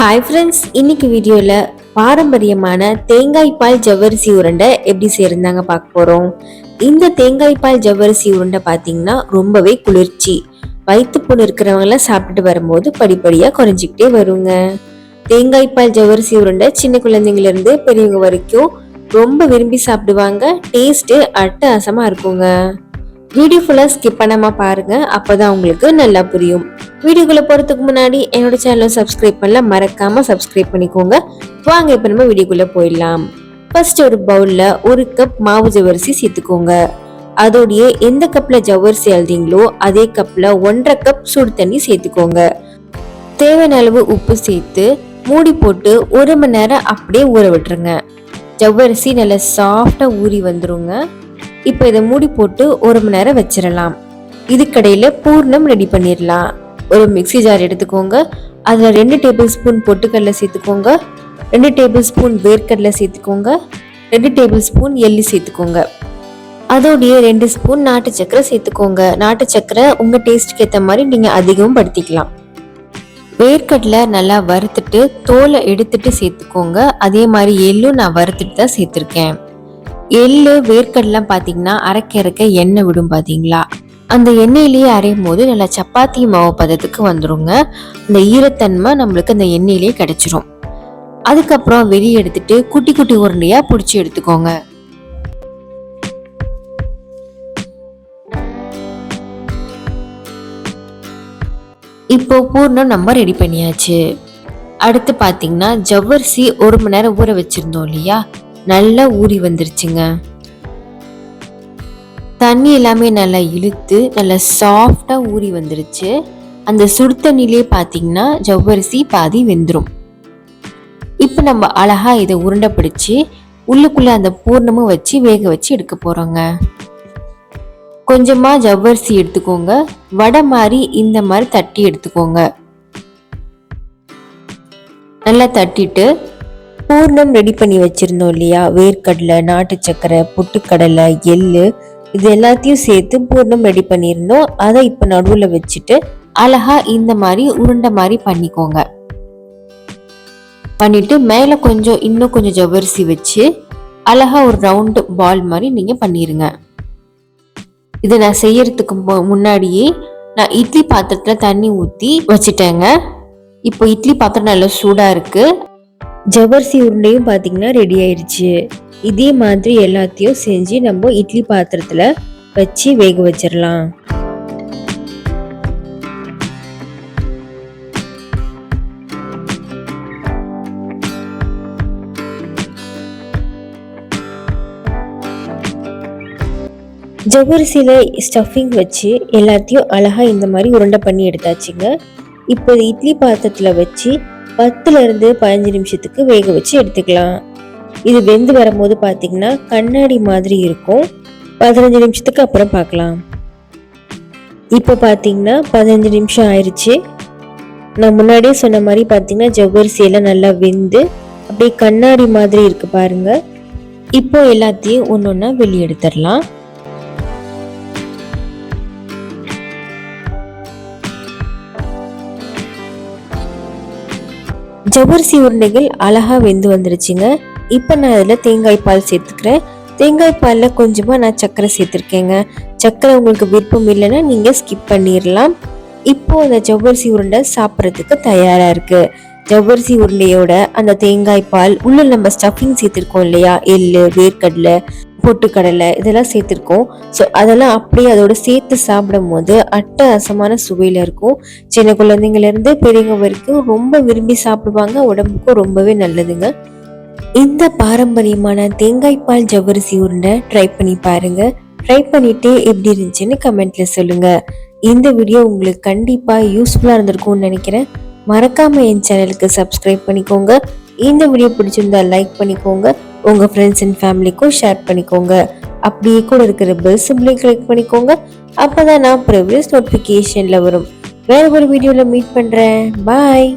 Hi friends இன்னைக்கு வீடியோவில் பாரம்பரியமான தேங்காய் பால் ஜவ்வரிசி உருண்டை எப்படி செய்யறதாங்க பார்க்க போகிறோம் இந்த தேங்காய் பால் ஜவ்வரிசி உருண்டை பார்த்தீங்கன்னா ரொம்பவே குளிர்ச்சி. வயிற்றுப்புண் இருக்கிறவங்களாம் சாப்பிட்டுட்டு வரும்போது படிப்படியாக குறைஞ்சிக்கிட்டே வருங்க. தேங்காய் பால் ஜவ்வரிசி உருண்டை சின்ன குழந்தைங்கலேருந்து பெரியவங்க வரைக்கும் ரொம்ப விரும்பி சாப்பிடுவாங்க. டேஸ்ட்டு அட்டகாசமாக இருக்குங்க. வீடியோ ஃபுல்லாக ஸ்கிப் பண்ணாமல் பாருங்கள் அப்போ தான் உங்களுக்கு நல்லா புரியும். வீடியோக்குள்ளே போகிறதுக்கு முன்னாடி என்னோட சேனலை சப்ஸ்கிரைப் பண்ணல மறக்காமல் சப்ஸ்கிரைப் பண்ணிக்கோங்க. வாங்க இப்போ நம்ம வீடியோக்குள்ளே போயிடலாம். ஃபர்ஸ்ட் ஒரு பவுலில் ஒரு கப் மாவு ஜவ்வரிசி சேர்த்துக்கோங்க. அதோடைய எந்த கப்பில் ஜவ்வரிசி எழுதிங்களோ அதே கப்பில் ஒன்றரை கப் சுடு தண்ணி சேர்த்துக்கோங்க. தேவையான அளவு உப்பு சேர்த்து மூடி போட்டு ஒரு மணி நேரம் அப்படியே ஊற விட்டுருங்க. ஜவ்வரிசி நல்லா சாஃப்டாக ஊறி வந்துருங்க. இப்போ இதை மூடி போட்டு ஒரு மணி நேரம் வச்சிடலாம் இதுக்கடையில் பூர்ணம் ரெடி பண்ணிடலாம் ஒரு மிக்ஸி ஜார் எடுத்துக்கோங்க. அதில் ரெண்டு டேபிள் ஸ்பூன் பொட்டுக்கடலை சேர்த்துக்கோங்க. ரெண்டு டேபிள் ஸ்பூன் வேர்க்கடலை சேர்த்துக்கோங்க. ரெண்டு டேபிள் ஸ்பூன் எள்ளி சேர்த்துக்கோங்க. அதோடைய ரெண்டு ஸ்பூன் நாட்டு சக்கரை சேர்த்துக்கோங்க. நாட்டு சக்கரை உங்கள் டேஸ்ட்டுக்கு ஏற்ற மாதிரி நீங்கள் அதிகமும் படுத்திக்கலாம். வேர்க்கடலை நல்லா வறுத்துட்டு தோலை எடுத்துட்டு சேர்த்துக்கோங்க. அதே மாதிரி எள்ளும் நான் வறுத்துட்டு தான் சேர்த்துருக்கேன். எள்ளு வேர்க்கடலாம் பார்த்தீங்கன்னா அரைக்க அரைக்க எண்ணெய் விடும் பார்த்தீங்களா அந்த எண்ணெயிலேயே அரையும் போது நல்லா சப்பாத்தி மாவு பதத்துக்கு வந்துருங்க. அந்த ஈரத்தன்மை நம்மளுக்கு அந்த எண்ணெயிலேயே கிடைச்சிரும். அதுக்கப்புறம் வெளியே எடுத்துட்டு குட்டி குட்டி உருண்டையா பிடிச்சி எடுத்துக்கோங்க. இப்போ பூர்ணம் நம்ம ரெடி பண்ணியாச்சு. அடுத்து பார்த்தீங்கன்னா ஜவ்வரிசி ஒரு மணி நேரம் ஊற வச்சிருந்தோம் இல்லையா? நல்லா ஊறி வந்துருச்சுங்க. தண்ணி எல்லாமே நல்லா இழுத்து நல்லா சாஃப்டாக ஊறி வந்துருச்சு. அந்த சுடு தண்ணிலே பார்த்தீங்கன்னா ஜவ்வரிசி பாதி வெந்துடும் இப்போ நம்ம அழகாக இதை உருண்டை பிடிச்சி உள்ளுக்குள்ளே அந்த பூர்ணமும் வச்சு வேக வச்சு எடுக்க போகிறோங்க கொஞ்சமாக ஜவ்வரிசி எடுத்துக்கோங்க. வடை மாதிரி இந்த மாதிரி தட்டி எடுத்துக்கோங்க. நல்லா தட்டிட்டு பூர்ணம் ரெடி பண்ணி வச்சிருந்தோம் இல்லையா? வேர்க்கடலை நாட்டு சக்கரை பொட்டுக்கடலை எள்ளு இது எல்லாத்தையும் சேர்த்து பூர்ணம் ரெடி பண்ணியிருந்தோம். அதை இப்போ நடுவில் வச்சுட்டு அழகா இந்த மாதிரி உருண்டை மாதிரி பண்ணிக்கோங்க. பண்ணிட்டு மேலே கொஞ்சம் இன்னும் கொஞ்சம் ஜவ்வரிசி வச்சு அழகா ஒரு ரவுண்டு பால் மாதிரி நீங்கள் பண்ணிடுங்க இதை நான் செய்யறதுக்கு முன்னாடியே நான் இட்லி பாத்திரத்தில் தண்ணி ஊற்றி வச்சுட்டேங்க. இப்போ இட்லி பாத்திரம் நல்லா சூடாக இருக்குது ஜவ்வரிசி உருண்டையும் பார்த்தீங்கன்னா ரெடி ஆயிடுச்சு இதே மாதிரி எல்லாத்தையும் செஞ்சு நம்ம இட்லி பாத்திரத்தில் வச்சு வேக வச்சிடலாம் ஜவ்வரிசியில் ஸ்டஃபிங் வச்சு எல்லாத்தையும் அழகாக இந்த மாதிரி உருண்டை பண்ணி எடுத்தாச்சுங்க. இப்போ இட்லி பாத்திரத்தில் வச்சு பத்துலேருந்து பதினஞ்சு நிமிஷத்துக்கு வேக வச்சு எடுத்துக்கலாம். இது வெந்து வரும்போது பார்த்தீங்கன்னா கண்ணாடி மாதிரி இருக்கும். பதினஞ்சு நிமிஷத்துக்கு அப்புறம் பார்க்கலாம் இப்போ பார்த்தீங்கன்னா பதினஞ்சு நிமிஷம் ஆயிடுச்சு நான் முன்னாடியே சொன்ன மாதிரி பார்த்தீங்கன்னா ஜவ்வரிசியெல்லாம் நல்லா வெந்து அப்படியே கண்ணாடி மாதிரி இருக்கு பாருங்க. இப்போ எல்லாத்தையும் ஒன்று ஒன்றா வெளியே எடுத்துடலாம். ஜவ்வரிசி உருண்டைகள் அழகாக வெந்து வந்துருச்சுங்க. இப்போ நான் அதில் தேங்காய் பால் சேர்த்துக்கிறேன். தேங்காய் பாலில் கொஞ்சமாக நான் சர்க்கரை சேர்த்துருக்கேங்க. சர்க்கரை உங்களுக்கு விருப்பம் இல்லைன்னா நீங்கள் ஸ்கிப் பண்ணிடலாம் இப்போ அந்த ஜவ்வரிசி உருண்டை சாப்பிட்றதுக்கு தயாராக இருக்குது ஜவ்வரிசி உருண்டையோட அந்த தேங்காய் பால் உள்ள நம்ம ஸ்டஃபிங் சேர்த்துருக்கோம் இல்லையா? எள்ளு வேர்க்கடலை பொட்டுக்கடலை இதெல்லாம் சேர்த்துருக்கோம். ஸோ அதெல்லாம் அப்படியே அதோட சேர்த்து சாப்பிடும் போது அட்ட அசமான சுவையில் இருக்கும். சின்ன குழந்தைங்கலேருந்து பெரியவங்க வரைக்கும் ரொம்ப விரும்பி சாப்பிடுவாங்க. உடம்புக்கும் ரொம்பவே நல்லதுங்க. இந்த பாரம்பரியமான தேங்காய் பால் ஜவ்வரிசி உருண்டை ட்ரை பண்ணி பாருங்க. ட்ரை பண்ணிட்டு எப்படி இருந்துச்சுன்னு கமெண்ட்ல சொல்லுங்க. இந்த வீடியோ உங்களுக்கு கண்டிப்பாக யூஸ்ஃபுல்லாக இருந்திருக்கும்னு நினைக்கிறேன். மறக்காம என் சேனலுக்கு சப்ஸ்கிரைப் பண்ணிக்கோங்க. இந்த வீடியோ பிடிச்சிருந்தா லைக் பண்ணிக்கோங்க. உங்கள் ஃப்ரெண்ட்ஸ் அண்ட் ஃபேமிலிக்கும் ஷேர் பண்ணிக்கோங்க. அப்படியே கூட இருக்கிற பெல் சிம்பிளையும் கிளிக் பண்ணிக்கோங்க. அப்போ தான் நான் ப்ரிவியஸ் நோட்டிஃபிகேஷனில் வரும். வேற ஒரு வீடியோவில் மீட் பண்ணுறேன் பாய்